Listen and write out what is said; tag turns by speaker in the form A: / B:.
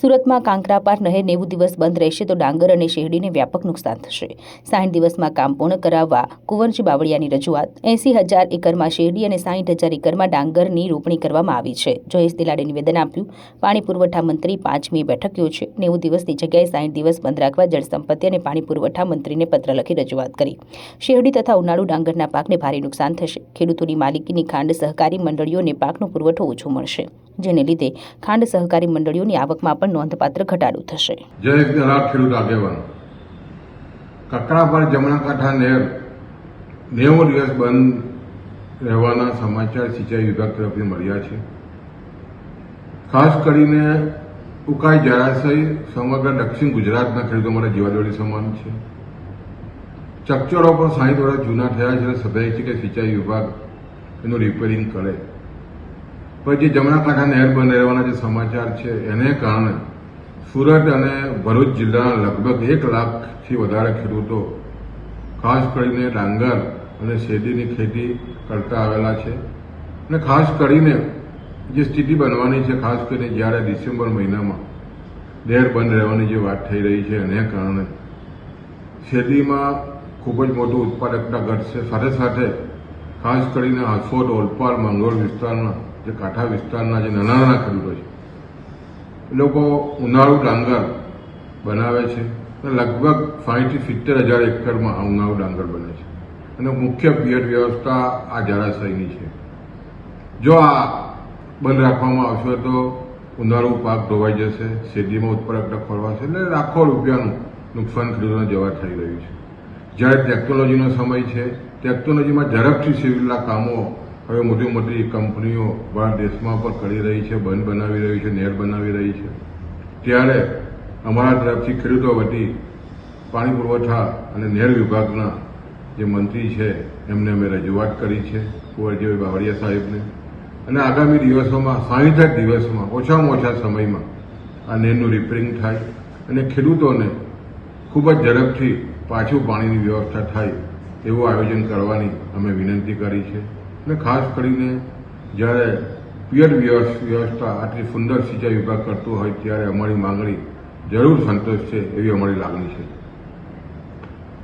A: સુરતમાં કાંકરાપાર નહેર નેવું દિવસ બંધ રહેશે તો ડાંગર અને શેરડીને વ્યાપક નુકસાન થશે. સાઠ દિવસમાં કામ પૂર્ણ કરાવવા કુંવરજી બાવળિયાની રજૂઆત. એસી હજાર એકરમાં શેરડી અને સાઠ હજાર એકરમાં ડાંગરની રોપણી કરવામાં આવી છે. જયેશ દિલાડે નિવેદન આપ્યું. પાણી પુરવઠા મંત્રી પાંચમી બેઠક યોજશે. નેવું દિવસની જગ્યાએ સાઠ દિવસ બંધ રાખવા જળસંપત્તિ અને પાણી પુરવઠા મંત્રીને પત્ર લખી રજૂઆત કરી. શેરડી તથા ઉનાળુ ડાંગરના પાકને ભારે નુકસાન થશે. ખેડૂતોની માલિકીની ખાંડ સહકારી મંડળીઓને પાકનો પુરવઠો ઓછો મળશે. જેને લીધે ખાંડ સહકારી મંડળીઓની આવકમાં પણ નોંધપાત્ર ઘટાડો થશે.
B: દલાલ ખેડૂત આગેવાન. કકડાપર જમણા કાંઠા નહેર નેવું દિવસ બંધ રહેવાના સમાચાર સિંચાઈ વિભાગ તરફથી મળ્યા છે. ખાસ કરીને ઉકાઈ જળાશય સમગ્ર દક્ષિણ ગુજરાતના ખેડૂતો માટે જીવાદોળી સમાન છે. ચકચોરો પણ સાહીઠ વર્ષ જૂના થયા છે સભ્ય છે કે સિંચાઈ વિભાગ એનું રિપેરિંગ કરે. પણ જે જમણા કાંઠા નહેર બંધ રહેવાના જે સમાચાર છે, એને કારણે સુરત અને ભરૂચ જિલ્લાના લગભગ એક લાખથી વધારે ખેડૂતો ખાસ કરીને ડાંગર અને શેરડીની ખેતી કરતા આવેલા છે. અને ખાસ કરીને જે સ્થિતિ બનવાની છે, ખાસ કરીને જ્યારે ડિસેમ્બર મહિનામાં નહેર બંધ રહેવાની જે વાત થઈ રહી છે, એને કારણે શેરડીમાં ખૂબ જ મોટું ઉત્પાદકતા ઘટશે. સાથે સાથે ખાસ કરીને હાંસોદ ઓલપાડ મંગોળ વિસ્તારના જે કાંઠા વિસ્તારના જે નાના નાના ખેડૂતો છે, એ લોકો ઉનાળુ ડાંગર બનાવે છે અને લગભગ સાહીઠથી સિત્તેર હજાર એકરમાં આ ઉનાળુ ડાંગર બને છે. અને મુખ્ય પિયત વ્યવસ્થા આ જળાશયની છે. જો આ બંધ રાખવામાં આવશે તો ઉનાળુ પાક ધોવાઈ જશે, શેરડીમાં ઉત્પાદકતા ખોરવાશે એટલે લાખો રૂપિયાનું નુકસાન ખેડૂતોને જવા થઈ રહ્યું છે. જ્યારે ટેકનોલોજીનો સમય છે, ટેકનોલોજીમાં ઝડપથી સિવિલના કામો હવે મોટી મોટી કંપનીઓ બહાર દેશમાં પણ કરી રહી છે, બંધ બનાવી રહી છે, નેર બનાવી રહી છે. ત્યારે અમારા તરફથી ખેડૂતો વતી પાણી પુરવઠા અને નેર વિભાગના જે મંત્રી છે, એમને અમે રજૂઆત કરી છે કુંવરજીભાઈ બાવળિયા સાહેબને. અને આગામી દિવસોમાં સાહીઠ દિવસમાં, ઓછામાં ઓછા સમયમાં આ નેરનું રિપેરિંગ થાય અને ખેડૂતોને ખૂબ જ ઝડપથી પાછું પાણીની વ્યવસ્થા થાય એવું આયોજન કરવાની અમે વિનંતી કરી છે. અને ખાસ કરીને જ્યારે પિયર વ્યવસ્થા આટલી સુંદર સિંચાઈ વિભાગ કરતું હોય ત્યારે અમારી માંગણી જરૂર સંતોષ છે એવી અમારી લાગણી છે.